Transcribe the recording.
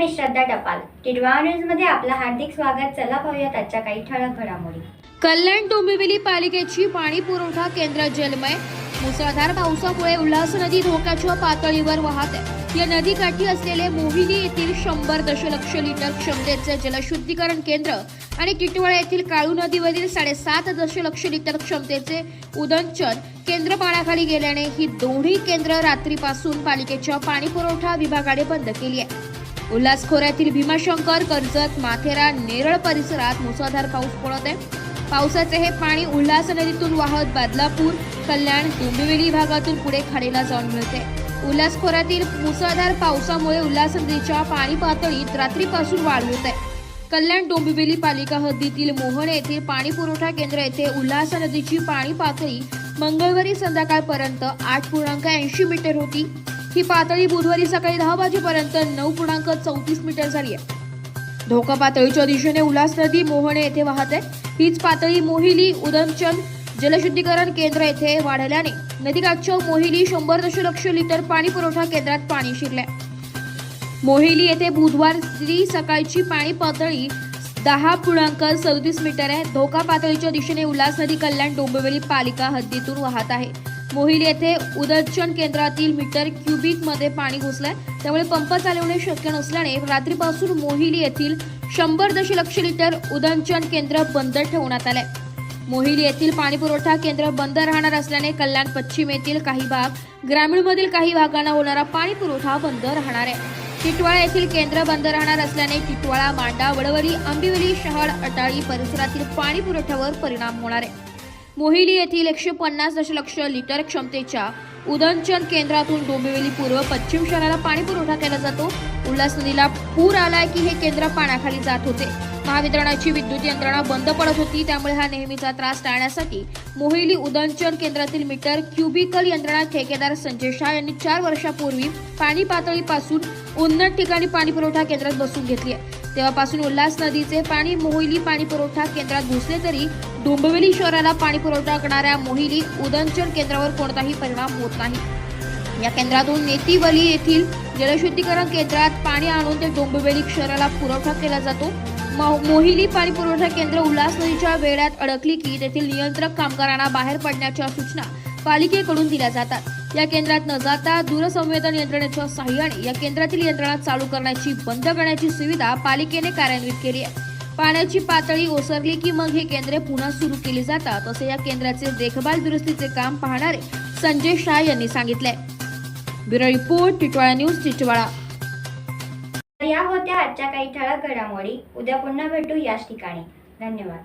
मी श्रद्धा टपाल. टिडवा न्यूजमध्ये आपलं हार्दिक स्वागत. चला पाहूयात आजच्या काही ठळक घडामोडी. कल्याण डोंबिवली पालिकेची पाणी पुरवठा केंद्र जलमय. मुसळधार पावसामुळे उल्हास नदी धोक्याच्या पातळीवर वाहत. या नदीकाठी असलेले मोहिनी येथील शंभर दशलक्ष लिटर क्षमतेचे जलशुद्धीकरण केंद्र आणि टिटवाळा येथील काळू नदीवरील साडेसात दशलक्ष लिटर क्षमतेचे उदंचन केंद्र पाण्याखाली गेल्याने ही दोन्ही केंद्र रात्रीपासून पालिकेच्या पाणी पुरवठा विभागाने बंद केली आहे. उल्हास खोऱ्यातील भीमाशंकर कर्जत माथेरा नेरळ परिसरात मुसळधार पाऊस पडत आहे पावसाचे हे पाणी उल्हास नदीतून वाहत बदलापूर कल्याण डोंबिवली भागातून पुढे खाडीला जाऊन मिळते. उल्हास खोऱ्यातील मुसळधार पावसामुळे उल्हास नदीच्या पाणी पातळीत रात्रीपासून वाढ होत. आहे कल्याण डोंबिवली पालिका हद्दीतील मोहन येथील पाणी पुरवठा केंद्र येथे उल्हास नदीची पाणी पातळी मंगळवारी संध्याकाळपर्यंत आठ पूर्णांक ऐंशी मीटर होती. ही पातळी बुधवारी सकाळी दहा वाजेपर्यंत नऊ पूर्णांक चौतीस मीटर झाली आहे. धोका पातळीच्या दिशेने उल्हास नदी मोहणे येथे वाहत आहे. हीच पातळी मोहिली उदमचंद जलशुद्धीकरण केंद्र येथे वाढल्याने नदीकाठच्या मोहिली शंभर दशलक्ष लिटर पाणी पुरवठा केंद्रात पाणी शिरले मोहिली येथे बुधवारी सकाळची पाणी पातळी दहा पूर्णांक सदतीस मीटर आहे. धोका पातळीच्या दिशेने उल्हास नदी कल्याण डोंबिवली पालिका हद्दीतून वाहत आहे. मोहिली येथे उदर्शन केंद्रातील मीटर क्युबिकमध्ये पाणी घुसलंय. त्यामुळे पंप चालवणे शक्य नसल्याने रात्रीपासून मोहिली येथील शंभर दशलक्ष लिटर उदंचन केंद्र बंद ठेवण्यात आलंय. मोहिली येथील पाणी पुरवठा केंद्र बंद राहणार असल्याने कल्याण पश्चिम येथील काही भाग ग्रामीणमधील काही भागांना होणारा पाणी पुरवठा बंद राहणार आहे. टिटवाळा येथील केंद्र बंद राहणार असल्याने टिटवाळा मांडा वडवली आंबिवली शहाड अटाळी परिसरातील पाणी पुरवठ्यावर परिणाम होणार आहे. मोहिली येथील एकशे पन्नास दशलक्ष लिटर क्षमतेच्या उदंचन केंद्रातून डोंबिवली पूर्व पश्चिम शहराला पाणी पुरवठा केला जातो. उल्हास नदीला पूर आलाय की हे केंद्र पाण्याखाली जात होते. महावितरणाची विद्युत यंत्रणा बंद पडत होती त्यामुळे हा नेहमीचा त्रास टाळण्यासाठी मोहिली उदंचन केंद्रातील मीटर क्युबिकल यंत्रणा ठेकेदार संजय शाह यांनी चार वर्षापूर्वी पाणी पातळीपासून उन्नत ठिकाणी पाणी पुरवठा केंद्रात बसून घेतली आहे. तेव्हापासून उल्हास नदीचे पाणी मोहिली पाणी पुरवठा केंद्रात घुसले तरी डोंबिवली शहराला पाणी पुरवठा करणाऱ्या मोहिली उदंचन केंद्रावर कोणताही परिणाम होत नाही. या केंद्रातून नेतीवली येथील जलशुद्धीकरण केंद्रात पाणी आणून ते डोंबिवली शहराला पुरवठा केला जातो. मो- मोहिली पाणी पुरवठा केंद्र उल्हास नदीच्या वेळात अडकली की तेथील नियंत्रक कामगारांना बाहेर पडण्याच्या सूचना पालिकेकडून दिल्या जातात. या केंद्रात न जाता दूरसंवेदन यंत्रणेच्या सहाय्याने या केंद्रातील यंत्रणा चालू करण्याची बंद करण्याची सुविधा पालिकेने कार्यान्वित केली आहे. पाण्याची पातळी ओसरली की मग हे केंद्रे पुन्हा सुरू केली जातात असे या केंद्राचे देखभाल दुरुस्तीचे काम पाहणारे संजय शाह यांनी सांगितले bureau report Titwala news Titwala तर या होत्या आजच्या काही ठळक घडामोडी. उद्या पुन्हा भेटू याच ठिकाणी. धन्यवाद.